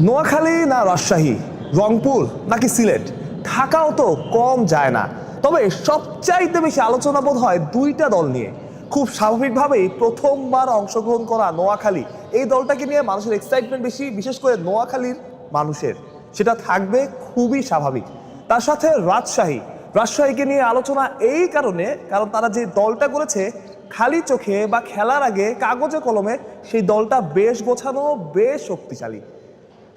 নোয়াখালী না রাজশাহী? রংপুর নাকি সিলেট? ঢাকাও তো কম যায় না। তবে সবচাইতে বেশি আলোচনা বোধ হয় দুইটা দল নিয়ে। খুব স্বাভাবিকভাবেই প্রথমবার অংশগ্রহণ করা নোয়াখালী। এই দলটাকে নিয়ে মানুষের এক্সাইটমেন্ট বেশি, বিশেষ করে নোয়াখালীর মানুষের। সেটা থাকবে খুবই স্বাভাবিক। তার সাথে রাজশাহী। রাজশাহীকে নিয়ে আলোচনা এই কারণে, কারণ তারা যে দলটা করেছে, খালি চোখে বা খেলার আগে কাগজে কলমে, সেই দলটা বেশ গোছানো, বেশ শক্তিশালী।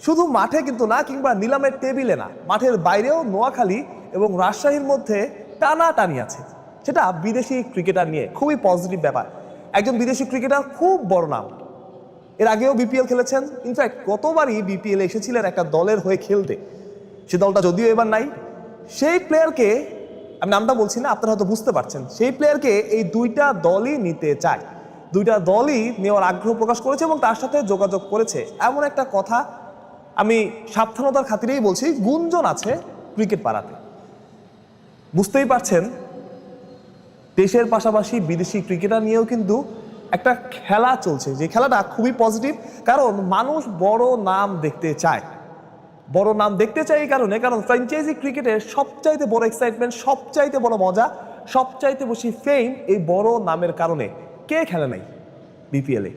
শুধু মাঠে কিন্তু না, কিংবা নিলামের টেবিলে না, মাঠের বাইরেও নোয়াখালী এবং রাজশাহীর মধ্যে টানাটানি আছে। সেটা বিদেশি ক্রিকেটার নিয়ে খুবই পজিটিভ ব্যাপার। একজন বিদেশি ক্রিকেটার খুব বড় নাম। এর আগেও বিপিএল খেলেছেন। ইনফ্যাক্ট গতবারই বিপিএল এসেছিলেন একটা দলের হয়ে খেলতে। সে দলটা যদিও এবার নাই। সেই প্লেয়ারকে আমি নামটা বলছি না, আপনারা হয়তো বুঝতে পারছেন। সেই প্লেয়ারকে এই দুইটা দলই নিতে চায়। দুইটা দলই নেওয়ার আগ্রহ প্রকাশ করেছে এবং তার সাথে যোগাযোগ করেছে। এমন একটা কথা আমি সাবধানতার খাতিরেই বলছি, গুঞ্জন আছে ক্রিকেট পাড়াতে। বুঝতেই পারছেন, দেশের পাশাপাশি বিদেশি ক্রিকেটার নিয়েও কিন্তু একটা খেলা চলছে। যে খেলাটা খুবই পজিটিভ কারণ মানুষ বড় নাম দেখতে চায়। বড় নাম দেখতে চাই এই কারণে, কারণ ফ্র্যাঞ্চাইজি ক্রিকেটের সবচাইতে বড় এক্সাইটমেন্ট সবচাইতে বড় মজা, সবচাইতে বেশি ফেম এই বড় নামের কারণে। কে খেলে নাই বিপিএলে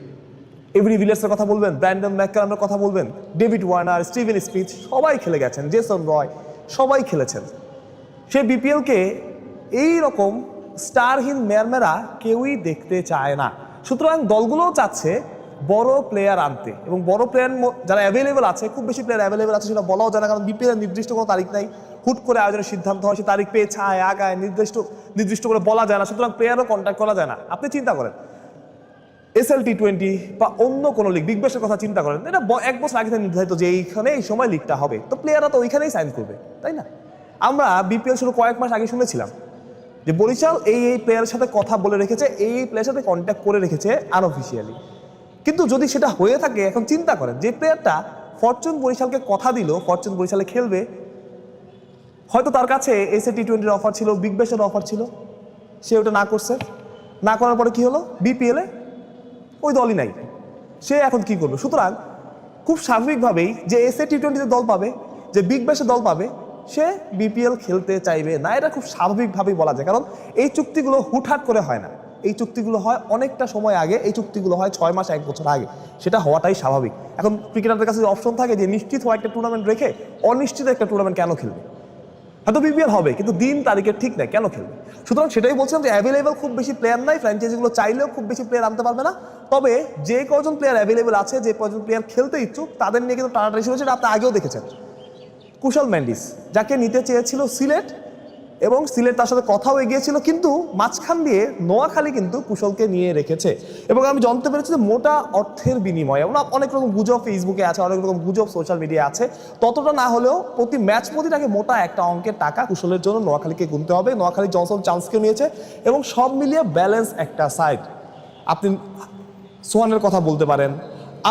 এভরি ভিলিয়ার্সের কথা বলবেন ব্র্যান্ডন ম্যাকারামের কথা বলবেন ডেভিড ওয়ার্নার স্টিভেন স্মিথ সবাই খেলে গেছেন জেসন রয় সবাই খেলেছেন। সে বিপিএলকে এই রকম স্টারহীন মেয়ারমেরা কেউই দেখতে চায় না। সুতরাং দলগুলোও চাচ্ছে বড় প্লেয়ার আনতে এবং বড় প্লেয়ার যারা অ্যাভেলেবেল আছে, খুব বেশি প্লেয়ার অ্যাভেলেবেল আছে সেটা বলাও যায় না, কারণ বিপিএল নির্দিষ্ট কোনো তারিখ নাই। হুট করে আয়োজনের সিদ্ধান্ত হয়, সে তারিখ পেয়ে ছায়, আগায়, নির্দিষ্ট নির্দিষ্ট করে বলা যায় না, সুতরাং প্লেয়ারও কন্ট্যাক্ট করা যায় না। আপনি চিন্তা করেন এসএল টি টোয়েন্টি বা অন্য কোনো লিগ বিগ ব্যাশের কথা চিন্তা করেন, এটা এক বছর আগে থেকে নির্ধারিত যে এইখানে এই সময় লিগটা হবে, তো প্লেয়াররা তো ওইখানেই সাইন করবে, তাই না? আমরা বিপিএল শুরু কয়েক মাস আগে শুনেছিলাম যে বরিশাল এই এই প্লেয়ারের সাথে কথা বলে রেখেছে, এই এই প্লেয়ারের সাথে কন্ট্যাক্ট করে রেখেছে আনঅফিসিয়ালি কিন্তু যদি সেটা হয়ে থাকে, এখন চিন্তা করেন, যে প্লেয়ারটা ফরচুন বরিশালকে কথা দিল, ফরচুন বরিশালে খেলবে, হয়তো তার কাছে এসএ টি টোয়েন্টির অফার ছিল বিগ ব্যাশের অফার ছিল, সে ওটা না করছে। না করার পরে কি হলো? বিপিএলে ওই দলই নাই। সে এখন কি করবে? সুতরাং খুব স্বাভাবিকভাবেই যে এসএ টি টোয়েন্টিতে দল পাবে, যে বিগ ব্যাশে দল পাবে, সে বিপিএল খেলতে চাইবে না। এটা খুব স্বাভাবিকভাবেই বলা যায়। কারণ এই চুক্তিগুলো হুটহাট করে হয় না। এই চুক্তিগুলো হয় অনেকটা সময় আগে, এই চুক্তিগুলো হয় ছয় মাস, এক বছর আগে। সেটা হওয়াটাই স্বাভাবিক। এখন ক্রিকেটারদের কাছে অপশন থাকে যে নিশ্চিত হওয়া একটা টুর্নামেন্ট রেখে অনিশ্চিত একটা টুর্নামেন্ট কেন খেলবে? হয়তো বিপিএল হবে, কিন্তু দিন তারিখের ঠিক নাই, কেন খেলবে? সুতরাং সেটাই বলছিলাম যে অ্যাভেলেবেল খুব বেশি প্লেয়ার নাই ফ্র্যাঞ্চাইজিগুলো চাইলেও খুব বেশি প্লেয়ার আনতে পারবে না। তবে যে কজন প্লেয়ার অ্যাভেলেবেল আছে, যে কজন প্লেয়ার খেলতে ইচ্ছুক, তাদের নিয়ে কিন্তু টানাটানি শুরু হয়েছে আপনি আগেও দেখেছেন। কুশল ম্যান্ডিস, যাকে নিতে চেয়েছিল সিলেট, এবং সিলেট তার সাথে কথাও এগিয়েছিল, কিন্তু মাঝখান দিয়ে নোয়াখালী কিন্তু কুশলকে নিয়ে রেখেছে। এবং আমি জানতে পেরেছি যে মোটা অর্থের বিনিময়ে অনেক রকম গুজব ফেসবুকে আছে, অনেক রকম গুজব সোশ্যাল মিডিয়া আছে, ততটা না হলেও প্রতি ম্যাচ প্রতি তাকে মোটা একটা অঙ্কের টাকা কুশলের জন্য নোয়াখালীকে গুনতে হবে। নোয়াখালী জনসন চান্সকেও নিয়েছে, এবং সব মিলিয়ে ব্যালেন্স একটা সাইড আপনি সোহানের কথা বলতে পারেন।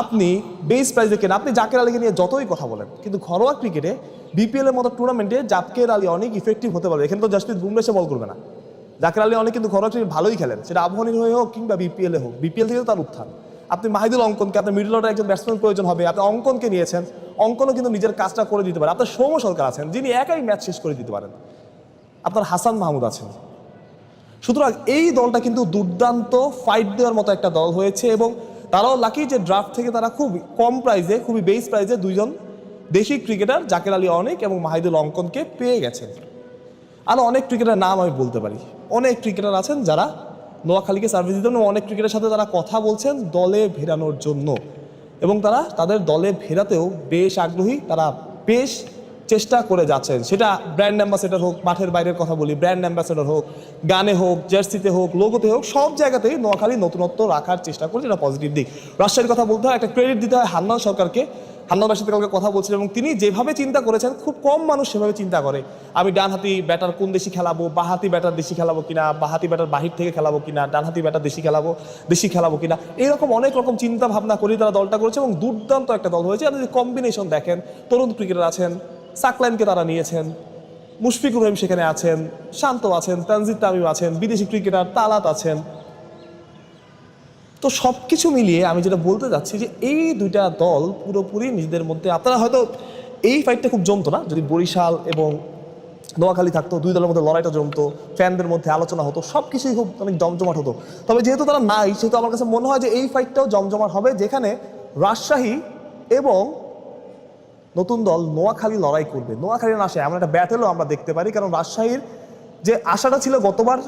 আপনি বেস প্রাইজে কেন আপনি জাকের আলীকে নিয়ে যতই কথা বলেন, কিন্তু ঘরোয়া ক্রিকেটে বিপিএল এর মতো টুর্নামেন্টে জাকের আলী অনেক ইফেক্টিভ হতে পারবে। এখানে তো জাসপ্রীত বুমরা এসে বল করবে না। জাকের আলী অনেক কিন্তু ঘরোয়া ক্রিকেট ভালোই খেলেন। সেটা আবহানির হয়ে হোক কিংবা বিপিএল হোক বিপিএল থেকে তার উত্থান। আপনি মাহিদুল অঙ্কনকে আপনার মিডল অর্ডার একজন ব্যাটসম্যান প্রয়োজন হবে, আপনি অঙ্কনকে নিয়েছেন, অঙ্কনও কিন্তু নিজের কাজটা করে দিতে পারে। আপনার সৌম্য সরকার আছেন, যিনি একাই ম্যাচ শেষ করে দিতে পারেন। আপনার হাসান মাহমুদ আছেন। সুতরাং এই দলটা কিন্তু দুর্দান্ত ফাইট দেওয়ার মতো একটা দল হয়েছে এবং তারাও লাকি যে ড্রাফট থেকে তারা খুব কম প্রাইজে খুবই বেস প্রাইজে দুইজন দেশি ক্রিকেটার জাকের আলী অনেক এবং মাহিদুল অঙ্কনকে পেয়ে গেছেন। আরও অনেক ক্রিকেটার নাম আমি বলতে পারি। অনেক ক্রিকেটার আছেন যারা নোয়াখালীকে সার্ভিস দিতেন এবং অনেক ক্রিকেটের সাথে তারা কথা বলছেন দলে ভেরানোর জন্য। এবং তারা তাদের দলে ভেরাতেও বেশ আগ্রহী, তারা বেশ চেষ্টা করে যাচ্ছেন। সেটা ব্র্যান্ড অ্যাম্বাসেডর হোক, মাঠের বাইরের কথা বলি ব্র্যান্ড অ্যাম্বাসেডর হোক, গানে হোক জার্সিতে হোক লোগোতে হোক, সব জায়গাতেই নোয়াখালী নতুনত্ব রাখার চেষ্টা করছে এটা পজিটিভ দিক। রাজশাহীর কথা বলতে হয়, একটা ক্রেডিট দিতে হয় হান্নান সরকারকে। হান্নানের সাথে কালকে কথা বলছিলেন এবং তিনি যেভাবে চিন্তা করেছেন, খুব কম মানুষ সেভাবে চিন্তা করে। আমি ডানহাতি ব্যাটার কোন দেশি খেলাবো, বাহাতি ব্যাটার দেশি খেলাবো কিনা, বাহাতি ব্যাটার বাহির থেকে খেলাবো কিনা, ডানহাতি ব্যাটার দেশি খেলাবো দেশি খেলাবো কিনা, এরকম অনেক রকম চিন্তা ভাবনা করে তারা দলটা করেছে এবং দুর্দান্ত একটা দল হয়েছে। আপনি যদি কম্বিনেশন দেখেন, তরুণ ক্রিকেটার আছেন সাকলাইনকে তারা নিয়েছেন মুশফিকুর রহিম সেখানে আছেন, শান্ত আছেন, তানজিদ তামিম আছেন, বিদেশি ক্রিকেটার তালাত আছেন। তো সব কিছু মিলিয়ে আমি যেটা বলতে যাচ্ছি যে এই দুইটা দল পুরোপুরি নিজেদের মধ্যে, আপনারা হয়তো এই ফাইটটা খুব জমতো না, যদি বরিশাল এবং নোয়াখালী থাকতো, দুই দলের মধ্যে লড়াইটা জমতো ফ্যানদের মধ্যে আলোচনা হতো সব কিছুই খুব অনেক জমজমাট হতো। তবে যেহেতু তারা নাই, সেহেতু আমার কাছে মনে হয় যে এই ফাইটটাও জমজমাট হবে, যেখানে রাজশাহী এবং নতুন দল নোয়াখালী লড়াই করবে। নোয়াখালী রাজশাহী এমন একটা ব্যাটেলও আমরা দেখতে পারি। কারণ রাজশাহীর যে আশাটা ছিল গতবার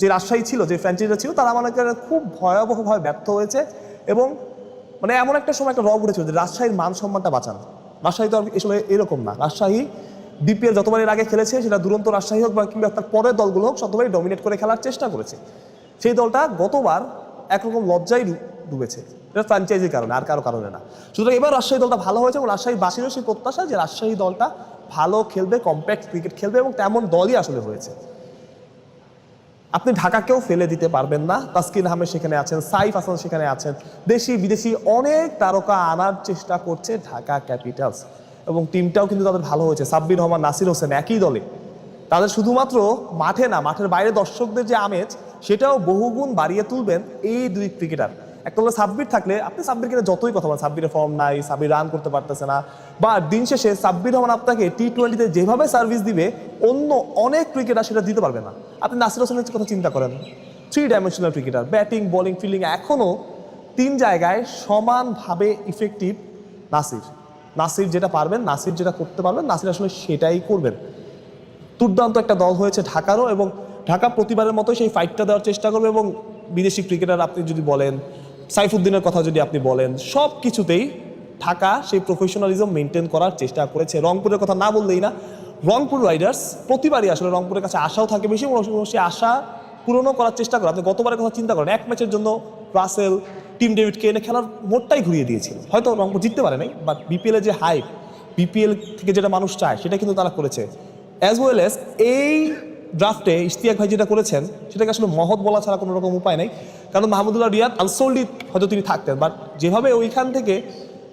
যে রাজশাহী ছিল, যে ফ্র্যাঞ্চাইজিটা ছিল, তারা করেন খুব ভয়াবহভাবে ব্যর্থ হয়েছে এবং মানে এমন একটা সময় একটা রব উঠেছিল যে রাজশাহীর মান সম্মানটা বাঁচান। রাজশাহী তো আসলে এরকম না। রাজশাহী বিপিএল যতবার এর আগে খেলেছে, সেটা দুরন্ত রাজশাহী হোক বা কিংবা তার পরের দলগুলো হোক শতবারই ডমিনেট করে খেলার চেষ্টা করেছে। সেই দলটা গতবার একরকম লজ্জায় ডুবেছে। এটা ফ্র্যাঞ্চাইজির কারণে, আর কারও কারণে না। সুতরাং এবার রাজশাহী দলটা ভালো হয়েছে এবং রাজশাহী বাসীরও সেই প্রত্যাশা যে রাজশাহী দলটা ভালো খেলবে কম্প্যাক্ট ক্রিকেট খেলবে এবং তেমন দলই আসলে হয়েছে। আপনি ঢাকাকেও ফেলে দিতে পারবেন না। তাসকিন আহমেদ সেখানে আছেন, সাইফ হাসান সেখানে আছেন। দেশি, বিদেশি অনেক তারকা আনার চেষ্টা করছে ঢাকা ক্যাপিটালস। এবং টিমটাও কিন্তু তাদের ভালো হয়েছে। সাব্বির রহমান, নাসির হোসেন একই দলে। তাদের শুধুমাত্র মাঠে না, মাঠের বাইরে দর্শকদের যে আমেজ, সেটাও বহুগুণ বাড়িয়ে তুলবেন এই দুই ক্রিকেটার একটা হলো সাব্বির থাকলে আপনি সাব্বির কিনে যতই কথা বলেন, সাব্বিরের ফর্ম নাই, সাব্বির রান করতে পারতেছে না, বা দিন শেষে সাব্বির রহমান আপনাকে টি টোয়েন্টিতে যেভাবে সার্ভিস দিবে, অন্য অনেক ক্রিকেটার সেটা দিতে পারবে না। আপনি নাসির হোসেনের কথা চিন্তা করেন। Three dimensional cricketer batting bowling fielding এখনও তিন জায়গায় সমানভাবে ইফেক্টিভ নাসির। নাসির যেটা পারবেন, নাসির যেটা করতে পারবেন, নাসির আসলে সেটাই করবেন। দুর্দান্ত একটা দল হয়েছে ঢাকারও এবং ঢাকা প্রতিবারের মতো সেই ফাইটটা দেওয়ার চেষ্টা করবে এবং বিদেশি ক্রিকেটার আপনি যদি বলেন সাইফুদ্দিনের কথা যদি আপনি বলেন, সব কিছুতেই ঢাকা সেই প্রফেশনালিজম মেনটেন করার চেষ্টা করেছে। রংপুরের কথা না বললেই না, রংপুর রাইডার্স প্রতিবারই আসলে রংপুরের কাছে আশাও থাকে, বেশি সেই আশা পূরণও করার চেষ্টা করে। আপনি গতবারের কথা চিন্তা করেন, এক ম্যাচের জন্য রাসেল, টিম ডেভিডকে এনে খেলার মোটটাই ঘুরিয়ে দিয়েছিল। হয়তো রংপুর জিততে পারে নাই বাট বিপিএলের যে হাইপ বিপিএল থেকে যেটা মানুষ চায়, সেটা কিন্তু তারা করেছে। অ্যাজ ওয়েল এস এই ড্রাফটে ইশতিয়াক ভাই যেটা করেছেন, সেটাকে আসলে মহৎ বলা ছাড়া কোনো রকম উপায় নেই। কারণ মাহমুদুল্লাহ রিয়াদ আনসোল্ডি হয়তো তিনি থাকতেন বাট যেভাবে ওইখান থেকে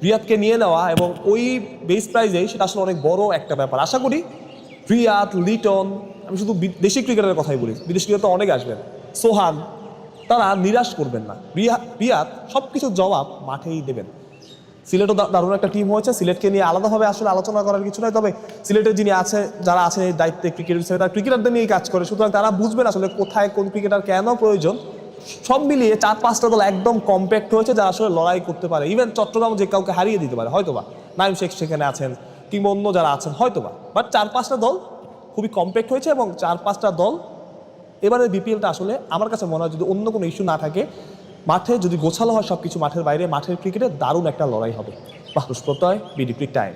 রিয়াদকে নিয়ে নেওয়া এবং ওই বেস প্রাইজে সেটা আসলে অনেক বড় একটা ব্যাপার। আশা করি রিয়াদ, লিটন, আমি শুধু দেশি ক্রিকেটের কথাই বলি, বিদেশি ক্রিকেট তো অনেক আসবেন, সোহান, তারা নিরাশ করবেন না। রিয়া রিয়াদ সব কিছুর জবাব মাঠেই দেবেন। সিলেটও দারুণ একটা টিম হয়েছে। সিলেটকে নিয়ে আলাদাভাবে আসলে আলোচনা করার কিছু নয় তবে সিলেটের যিনি আছে, যারা আছেন এই দায়িত্বে ক্রিকেট হিসেবে, তারা ক্রিকেটারদের নিয়েই কাজ করে। সুতরাং তারা বুঝবেন আসলে কোথায় কোন ক্রিকেটার কেন প্রয়োজন। সব মিলিয়ে চার পাঁচটা দল একদম কম্প্যাক্ট হয়েছে, যারা আসলে লড়াই করতে পারে। ইভেন চট্টগ্রাম যে কাউকে হারিয়ে দিতে পারে, হয়তোবা। নাইম শেখ সেখানে আছেন, কিংবা অন্য যারা আছেন, হয়তোবা। বাট চার পাঁচটা দল খুবই কম্প্যাক্ট হয়েছে এবং চার পাঁচটা দল এবারে বিপিএলটা আসলে আমার কাছে মনে হয় যদি অন্য কোনো ইস্যু না থাকে মাঠে যদি গোছালো হয় সব কিছু মাঠের বাইরে, মাঠের ক্রিকেটে দারুণ একটা লড়াই হবে। বাহরুষ প্রত্যয় বিডি টাইম